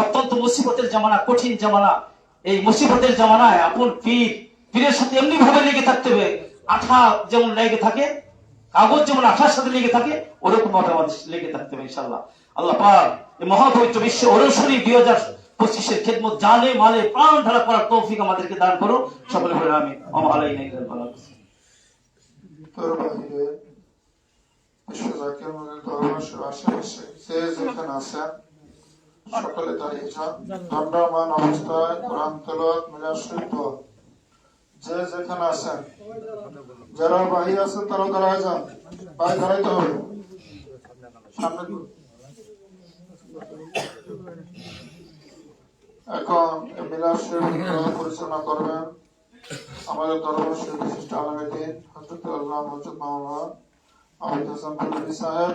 অত্যন্ত মুসিবতের জামানা, কঠিন জামানা। এই মুসিবতের জামানায় আপন পীর, পীরের সাথে এমনি ভাবে লেগে থাকতে হবে। আঠা যেমন লেগে থাকে, কাগজ যেমন আঠার সাথে লেগে থাকে, ওরকম আমাদের লেগে থাকতে হবে ইনশাল্লাহ আল্লাহ পাক এই মহাপবিত্র বিশ্ব ওরসরি দুই হাজার পঁচিশের খেদমত জানে, মালে, প্রাণ ধারা করার তৌফিক আমাদেরকে দান করো। সকলে বলে আমি ধর্মেশ্বর আশেপাশে যে যেখানে আছেন? সকলে দাঁড়িয়ে দণ্ডমান অবস্থায় কোরআন যে যেখানে আছেন যারা বাহিরে আছেন তারা দাঁড়ায় যান ভাই দাঁড়াইতে হবে এখন দোয়া পরিচালনা করবেন আমাদের দরবার বিশিষ্ট আলমেদিন হজরত আল্লাহ হজরত মাওলানা আহমদ হাসান সাহেব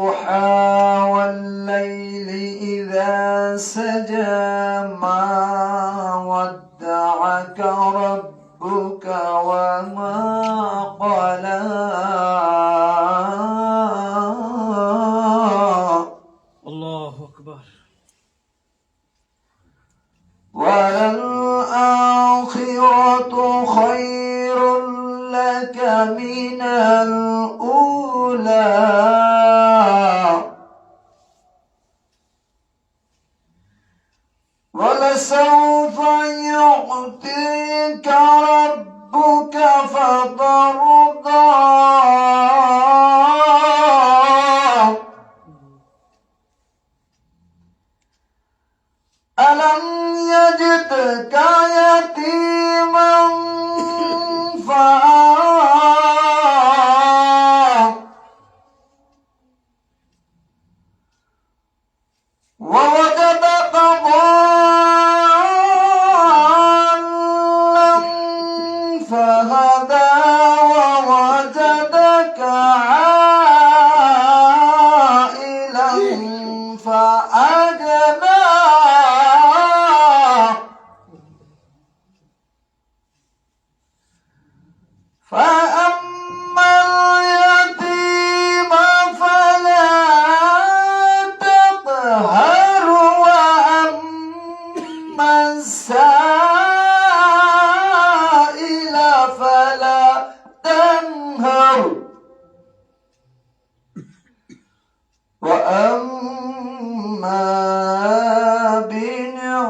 والضحى والليل إذا سجى ما ودعك ربك وما قلى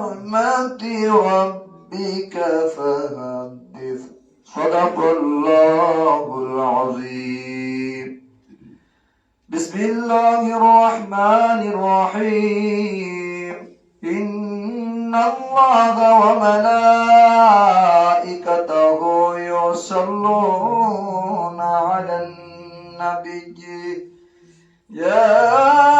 بنعمة ربك فحدث. صدق الله العظيم. بسم الله الرحمن الرحيم. إن الله وملائكته يصلون على النبي. يا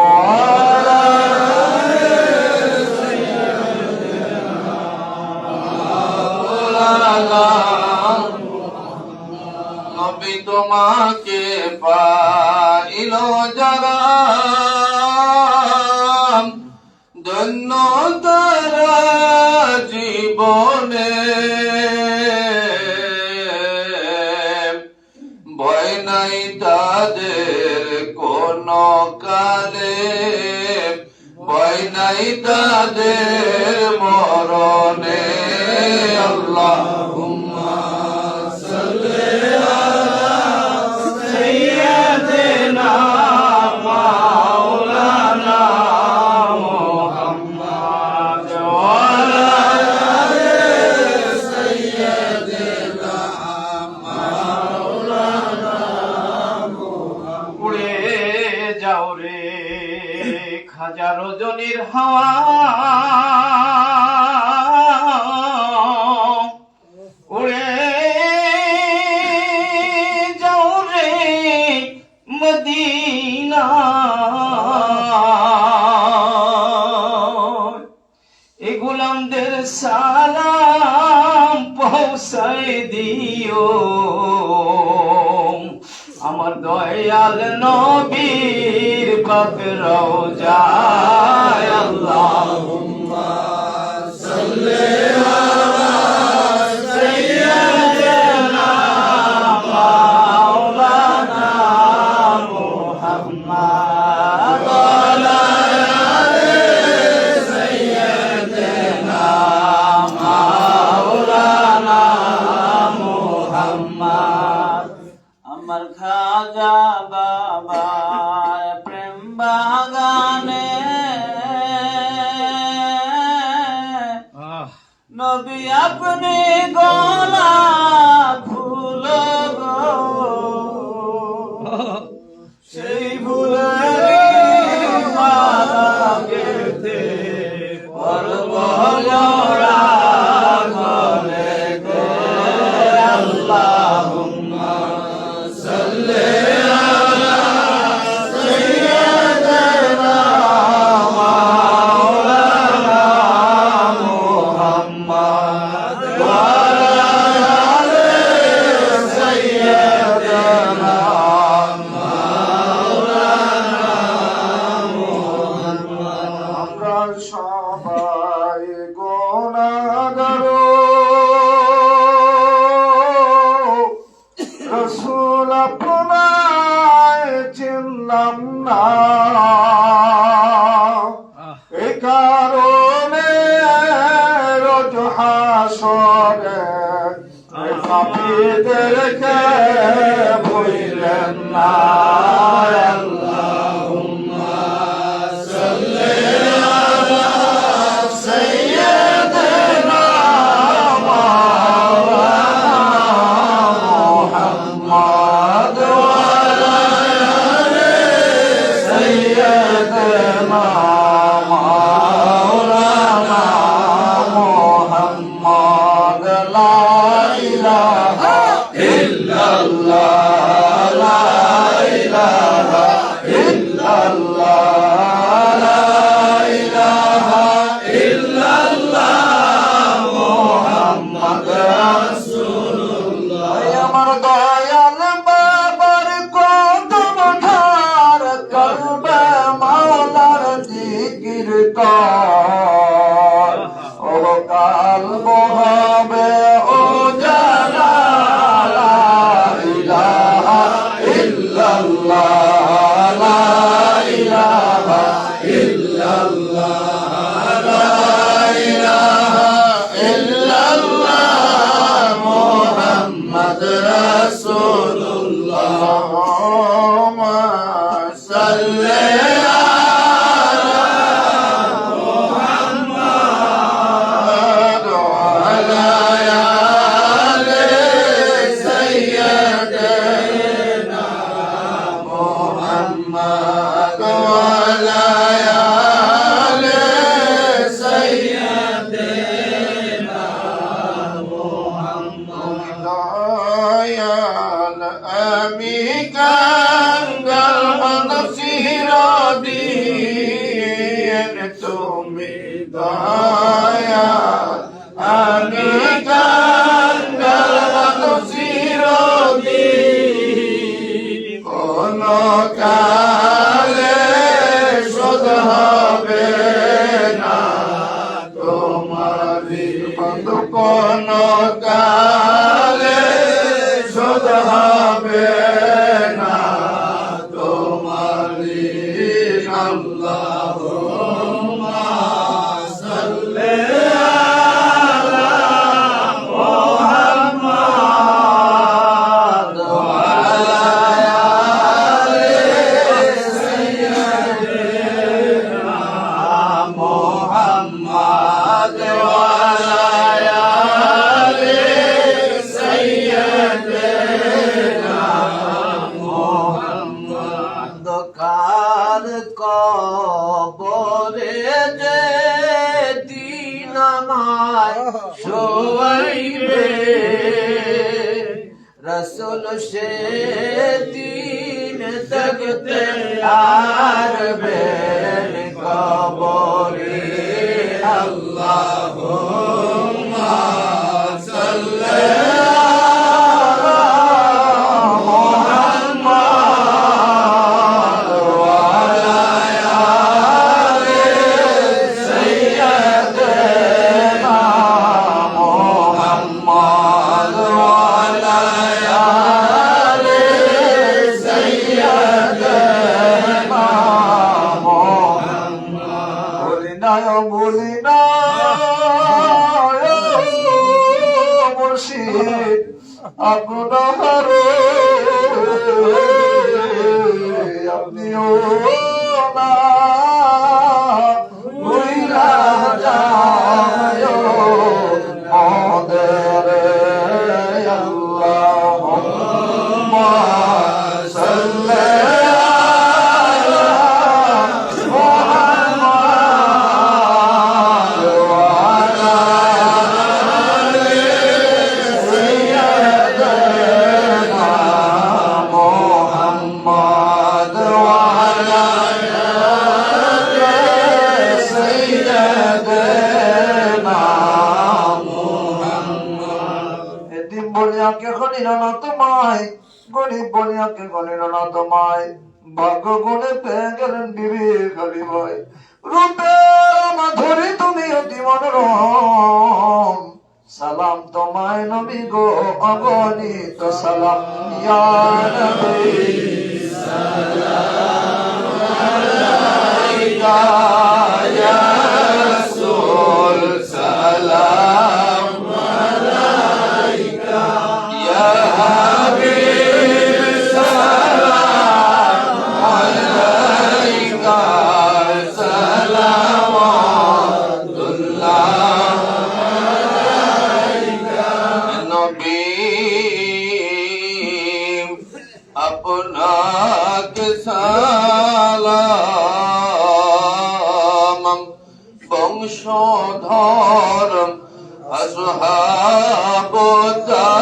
তোমাকে পাইল যারা ধন্য তারা জীবনে ভয় নাই তাদের কোন কালে। ভয় নাই তাদের হাজার রজনীর হাওয়া। মুহাম্মদ কবরে যে দিন আমার শোয়াইবে রসুল সে দিন তকতে আরবেন কবরে। আল্লাহ মুর্শিদ আপনার আপনিও তোমায় ভাগ্য গুণে পেয়ে গেলেন বিবি খালি ভাই রূপে মাধুরী তুমি অতি মনোরম। সালাম তোমায় নবী গো, অগণিত সালাম। ইয়া সালাম। বংশধর আসহাব তামাম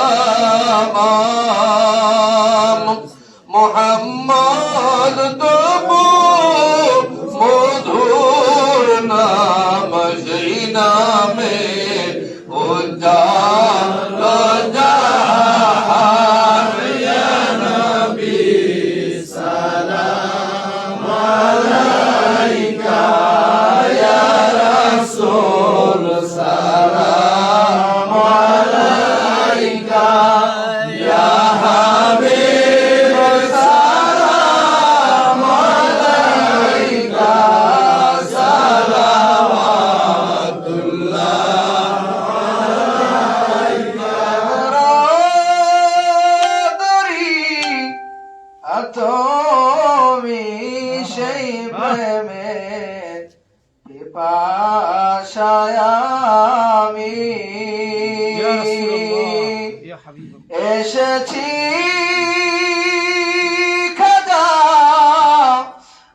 মোহাম্মদ আতমি সেই প্রেমে পিপাসায় আমি এসেছি খাজা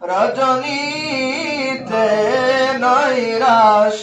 রজনীতে নৈরাশ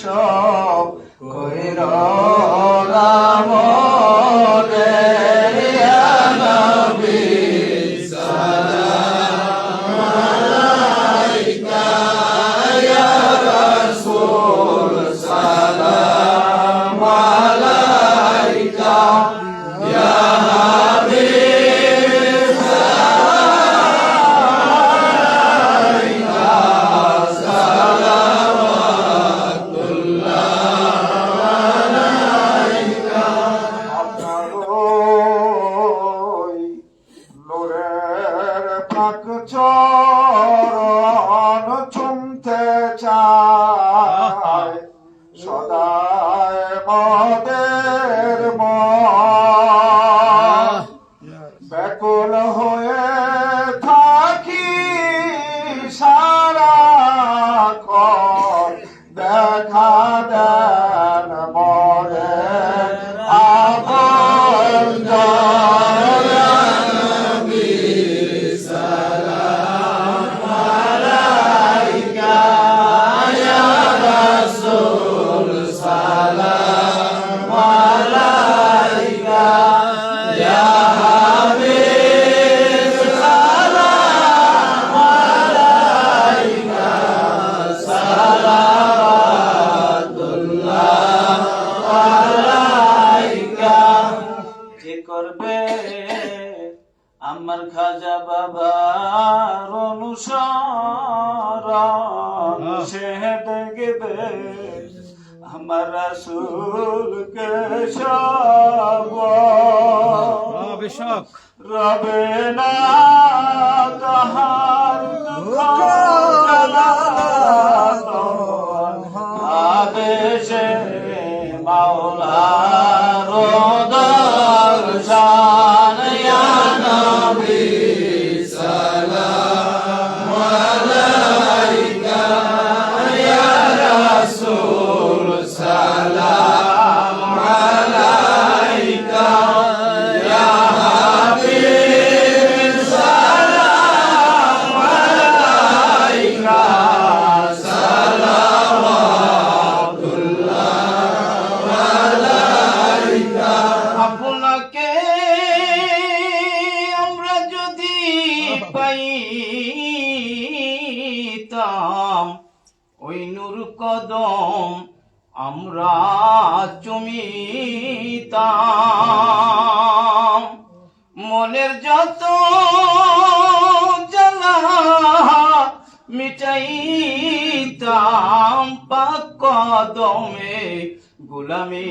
গুলামি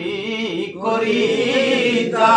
করিতাম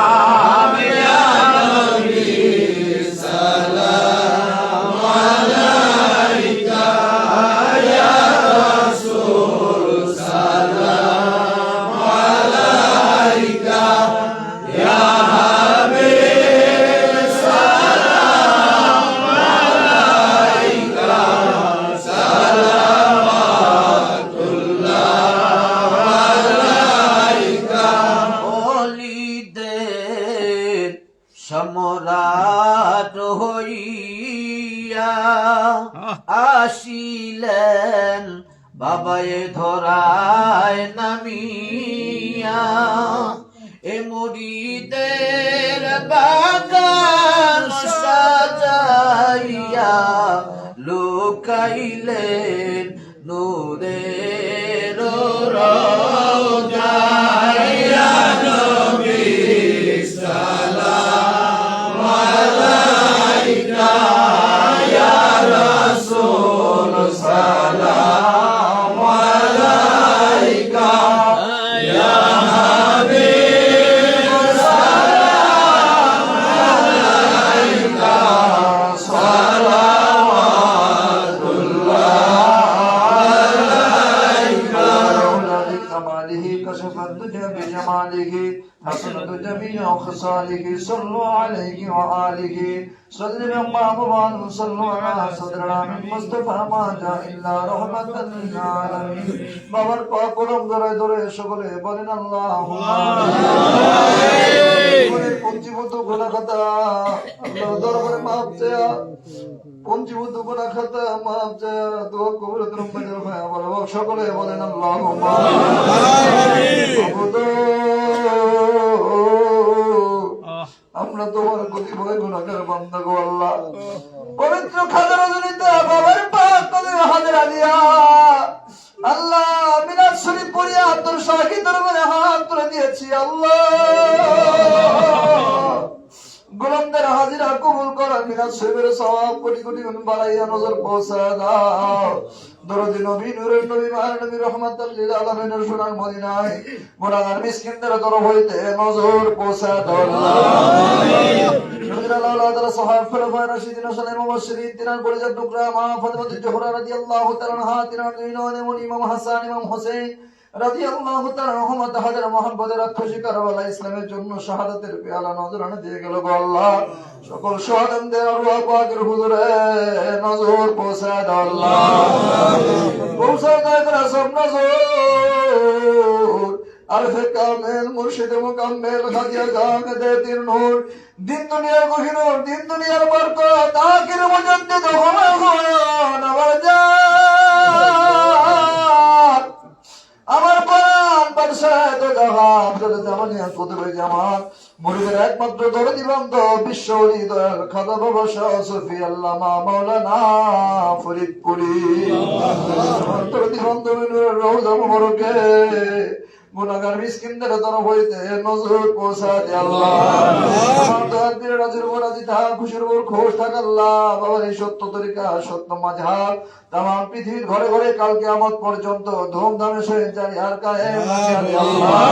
বাবার পা কলম ধরায় ধরে সকলে বলেন আল্লাহ পঞ্চীভূত গোনা খাতা আল্লাহ দরবারে মাপ চায়া। পঞ্চীভূত গোনা খাতা মাপ চায়া। দোয়া কবুল বলো সকলে বলেন আল্লাহ আমরা তোমার গতি ভয় গুণাগার বন্ধ আল্লাহ। পবিত্র খাদার রজনীতে বাবার পাক কদমে হাজির আলিয়া আল্লাহ মিনাজ শরীফ পড়িয়া তোর সাহিত্য হাত তুলে দিয়েছি আল্লাহ। গোলামদের হাজিরা কবুল করা মিনাজ শরীফের সওয়াব কোটি কোটি গুণ বাড়াইয়া নজর পৌঁছা দাও। দরদি নবী, নূরের নবী, মায়ের নবী, রহমাতুল লিল আলামিনের সোনার মদিনায় গুনাহগার মিসকিনদের তরফ হইতে নজর পৌঁছা দাও। আল্লাহ রাদিয়াল্লাহু তাআলা রহমত হাজার মোহাম্মদের কারবালা ইসলামের জন্য শাহাদাতের পেয়ালা নজরানা দিয়ে গেল গো সকল শাহাদাতদের আল্লাহ আল্লাহ। পৌঁছা দাও করে সব কামেল, মুর্শিদ মুকাম্মেল খাদিয়া গান দে দিন নূর, দিন দুনিয়ার গহিনুর দিন আমার প্রাণ সাহেব জাহাব জলে জামানিয়া কুতুবে জামান মুরিদের একমাত্র দরদি বান্ধ বিশ্ব হৃদয়ের খাদা বাবা শাহ সফি আল্লামা মাওলানা ফরিদপুরি। দরদি বান্ধ রোজা মোবারকে গুনাগার মিসকিনদের তরফ হইতে নজর পৌঁছা দে আল্লাহ। আমার দয়ার পীর রাজুর উপর রাজি খুশির উপর খোশ থাক আল্লাহ। বাবার এই সত্য তরিকা সত্য মাঝহাব তাম পৃথিবীর ঘরে ঘরে কালকে আমত পর্যন্ত ধুমধামে সহিত আর কায়েম আল্লাহ।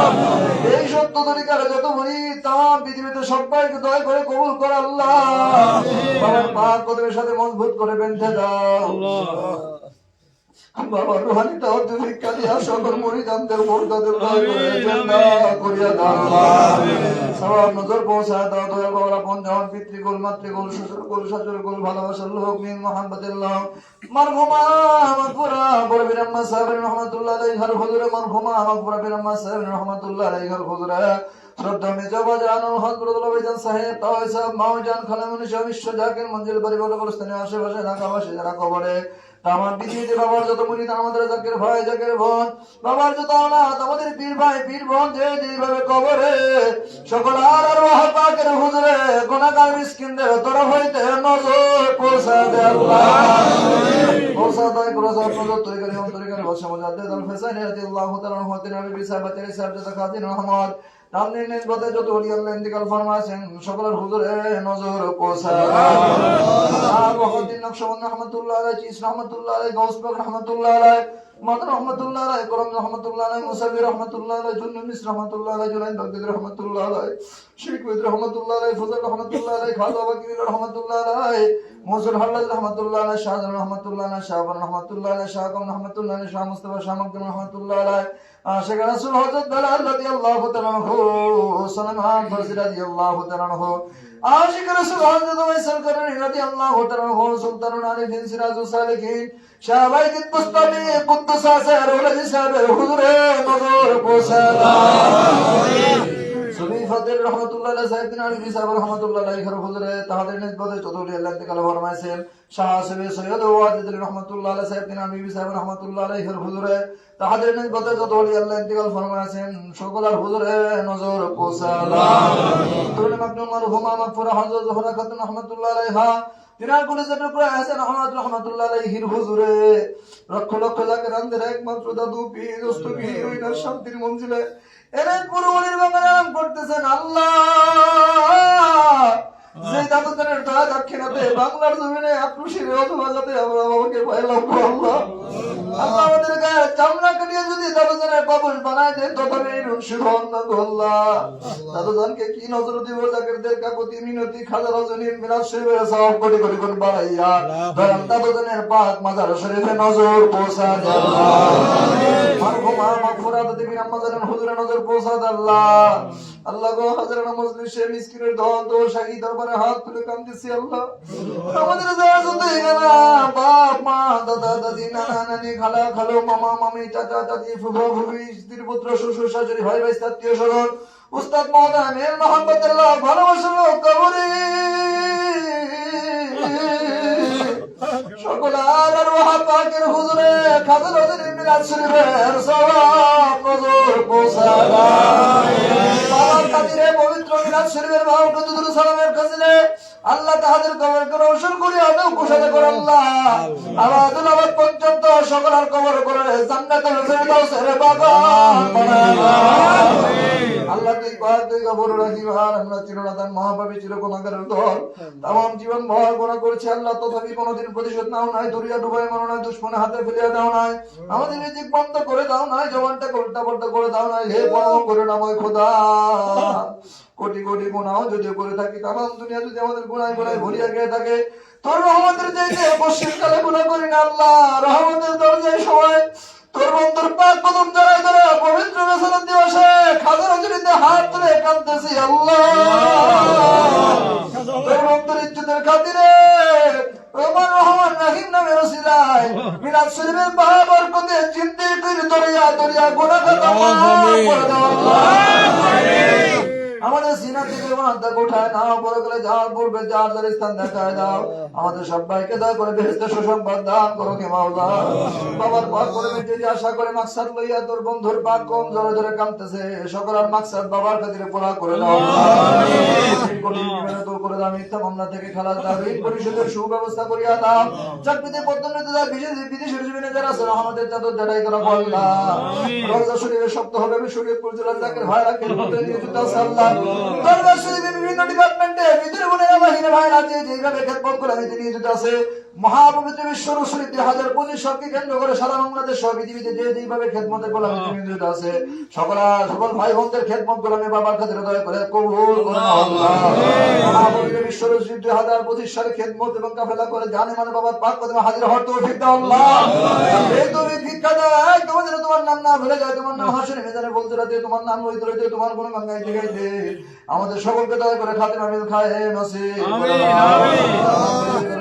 এই সত্য তরিকার যত বলি তাম পৃথিবীতে সবাইকে দয়া করে কবুল কর আল্লাহ। বাবার কদমের সাথে মজবুত করে বেঁধে দাও। বাবা রুহানি দাও তুমি কালিয়া সকল মরিদানদের মোরদাদের দয়া করে জান্নাত করিয়া দাও। সবার নজর পৌঁছা দাও দয়া বাবা আপন জান পিতৃকুল মাতৃকুল শ্বশুরকুল শাশুড়কুল ভালোবাসার লোক মিন মোহাম্মদুল্লাহ মারহুমা মাগফুরা বড় বিরাম্মা সাহেব রহমাতুল্লাহ আলাইহি ঘর হুজুরে মারহুমা মাগফুরা বিরাম্মা সাহেব রহমাতুল্লাহ আলাইহি ঘর হুজুরে শ্রদ্ধা মেজাবা জানুল হযরতুল্লাহ ভাইজান সাহেব তাওই সাহেব মাওজান খালামুনি শাহ বিশ্ব জাকির মঞ্জিল পরিবার আশেপাশে ঢাকাবাসী যারা কবরে। আমার পৃথিবীতে বাবার যত মুরিদ আমাদের জাকের ভাই জাকের বোন বাবার যত অনাথ আমাদের পীর ভাই পীর বোন যে যেভাবে কবরে, সকল আর আর পাকের হুজুরে, গুনাহগার মিসকিনদের তরফ হইতে নজর পৌঁছা দে আল্লাহ। পৌঁছা দেয় পৌঁছা নজর তরিকারি অন্তরিকারি বসে মজাদ্দে দল ফেসাইন রাদিয়াল্লাহু তাআলা আনহু তিনি নবী বিসাবাত সাহেব যত খাদিন রহমত রামদিন নিসবতে যত ওলি আল্লাহ ইন্তিকাল ফরমাছেন সকলের হুজুরে নজর পৌঁছা আর ওয়াহদ্দিন নকশবন্দি রহমাতুল্লাহ আলাইহি চিস রহমাতুল্লাহ আলাইহি গাউসবাগ রহমাতুল্লাহ আলাইহি মাদন রহমাতুল্লাহ আলাইহি করম রহমাতুল্লাহ আলাইহি মুসাবি রহমাতুল্লাহ আলাইহি জুন্নুন মিস রহমাতুল্লাহ আলাইহি জুলাইন বাগদাদি রহমাতুল্লাহ আলাইহি শেখ ওয়াইদ রহমাতুল্লাহ আশিক রাসূল হযরত ওয়াইসাল করনি রাদিয়াল্লাহু তাআলা আনহু সুলতানুল আরিফিন সিরাজুস সালিকিন শাহ বাইতুল মুস্তাফি কুদ্দুস আসরুল হুজুরে নজর পোষালা সুবি ফাদিল রহমতুল্লাহ আলাইহি সাহেব বিন আলী সাহেব রহমতুল্লাহ আলাইহি ঘর হুজুরে তাহাদের নিসবতে চতুর্থী আল্লাহ তাআলা ফরমাইছেন শাহ সৈয়দ ওয়াজিদ রহমতুল্লাহ আলাইহি সাহেব বিন আলী সাহেব রহমতুল্লাহ আলাইহি ঘর হুজুরে তাহাদের নিসবতে চতুর্থী আল্লাহ ইন্তিকাল ফরমাইছেন সকলের হুজুরে নজর পোষালা তুরুল মাকদুম মারহুমা মাগফুরা হযরত জোহরা খাতুন রহমতুল্লাহ আলাইহা তিনার কোলে যেটা প্রায় আহমদ রহমাতুল্লাহ আলাইহির হুজুরে। লক্ষ লক্ষ জাকের একমাত্র দাদু পীর দোস্ত ওইনার শান্তির মঞ্জিলে। এরে পুরোমণির বাংলা নাম করতেছেন আল্লাহ! যে দাদুদের দয়া দাক্ষিণাতে বাংলার জমিনে আক্রোশীর অথবা যাতে আমরা বাবাকে পাইলাম আল্লাহ। আল্লাহ চামড়া কাটিয়ে যদি দাদুজনের বাবুল বানায় দেন তথাপি শুভ না গো আল্লাহ। দাদুজনকে কি নজর দিব? জাকিরদের কাকতি, মিনতি, খাজা রজনীর মিরাজ শরীফের সব কোটি কোটি গুণ বাড়াইয়া দয়াল দাদুজনের পাক মাজার শরীফে নজর পৌঁছা আল্লাহ। মারহুমা মাগফিরাত দেবী রহমানের হুজুরে নজর পৌঁছা আল্লাহ। আল্লাহ গো হাজারানা মজলিসে মিসকিনের দল তো শাহী দরবারে হাত তুলে কান্দিছি আল্লাহ। আমাদের যারা যত বাপ, মা, দাদা, দাদি, নানা নানি খালা খালো মামা মামি চাচা চাচি ফুফা ফুফি স্ত্রী পুত্র শ্বশুর শাশুড়ি ভাই ভাই আত্মীয় স্বজন, উস্তাদ মহোদয় মেয়ের মোহাম্মদ আল্লাহ ভালোবাসার কবরে। সকল আর হুজুরে রজনী মিলাদ শরীফের সওয়াব নজর কাদিরে পবিত্র মিলাদ শরীফের বাবু কতদূর সালামের কাছে আল্লাহ তাহাদের কবর করে রসুল করি আদৌ কুশলে করে আল্লাহ। আবাদ পর্যন্ত সকল আর কবর করে বানায়। আল্লাহ তুই কবর রাখি ভার আমরা চিরনাদান দল। তাম জীবন ভয় গোনা করেছে আল্লাহ, তথাপি কোনোদিন প্রতিশোধ নাও নাই, দরিয়া ডুবাই মানো নাই, দুশ্মনে হাতে ফেলিয়া দাও নাই, আমাদের রিজিক বন্ধ করে দাও নাই জবানটা উল্টা পাল্টা করে দাও নাই, হে পরম করে নাময় খোদা। কোটি কোটি গুণাও যদি করে থাকি তাম দুনিয়া যদি আমাদের গুণায় গুণায় ভরিয়া গিয়ে থাকে তোর রহমতের চাইতে পশ্চিম গুণা করি না আল্লাহ। রহমতের দরজায় সময় তোর বন্ধুর পাক কদম জড়াই ধরে পবিত্র বেসনের দিবসে খাজার হাজরিতে হাত তুলে কাঁদতেছি আল্লাহ। তোর বন্ধুর ইজ্জতের খাতিরে রহমান রহমান রাহিম নামে রসিলায় মিলাদ শরীফের বাবার কদে চিন্তে করে দরিয়া দরিয়া গোনা মাফ করে দাও আল্লাহ। আমাদের সিনা থেকে মাথা উঠায় নাও পরকালে যাওয়ার পূর্বে যার যার স্থান দেখায় দাও। আমাদের সবাইকে দয়া করে বেহেস্তে সুসংবাদ দান করো কে মাওলা। বাবার পর করে যদি আশা করে মাকসাদ লইয়া তোর বন্ধুর পাক কম জোরে জোরে কাঁদতেছে। সকল আর মাকসাদ বাবার খাতিরে পোড়া করে দাও। কঠিন করে দাও মিথ্যা মামলা থেকে খালাস দাও ঋণ পরিশোধের সুব্যবস্থা করিয়া দাও। চাকরিতে পদোন্নতি দাও বিশেষ বিদেশের জীবনে যারা আছে আমাদের করা বল্লা। রোজা শরীরে হবে শরীর পরিচালনা জাকের দিতে আল্লাহ। দরবার শরীফে বিভিন্ন ডিপার্টমেন্টে ভিতরে বাহিরে ভাই যে যেভাবে খেদমত করে আমি নিয়ে যেতে আছে। মহাপবিত্র বিশ্ব রসুল দুই হাজার পঁচিশ সবকে কেন্দ্র করে সারা বাংলাদেশ সহ পৃথিবীতে যে যেভাবে খেদমতে গোলামি নিয়োজিত আছে সকল সকল ভাই বোনদের খেদমত গোলামি বাবার খাতিরে দয়া করে কবুল মহাপবিত্র বিশ্ব রসুল দুই হাজার পঁচিশ সালে খেদমত এবং কাফেলা করে জানে মানে বাবার পাক কদমে হাজির হওয়ার তৌফিক দাও আল্লাহ এই তৌফিক ভিক্ষা এই তোমাদের তোমার নাম না ভুলে যায় তোমার নাম হাসনে মেজানে বলতে রাতে তোমার নাম লইতে তোমার গাঙ্গাইতে গাইতে আমাদের সকলকে দয়া করে খাতে আমিল খায় নসিব করে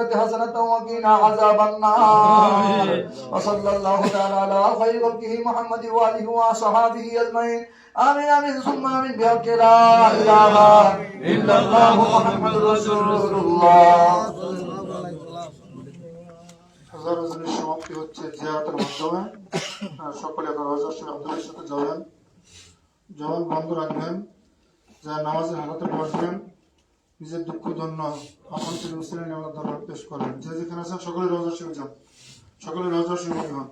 الآخرة حسنة وقنا عذاب النار وصلى الله تعالى على خير خلقه محمد وآله وصحابه أجمعين آمين آمين ثم آمين بحق لا إله إلا الله محمد رسول الله হাজার হাজারের সমাপ্তি হচ্ছে জিয়ারতের মাধ্যমে আর সকলে এখন হজর শেখ আব্দুলের সাথে যাবেন জবান বন্ধ রাখবেন যা নামাজের হালাতে বসবেন নিজের দুঃখ ধন্য আমাদের মুসলিম আল্লাহ পেশ করেন। যে যেখানে আছেন সকলে রোজা শিখে যান। সকলে রোজা শিখে হন।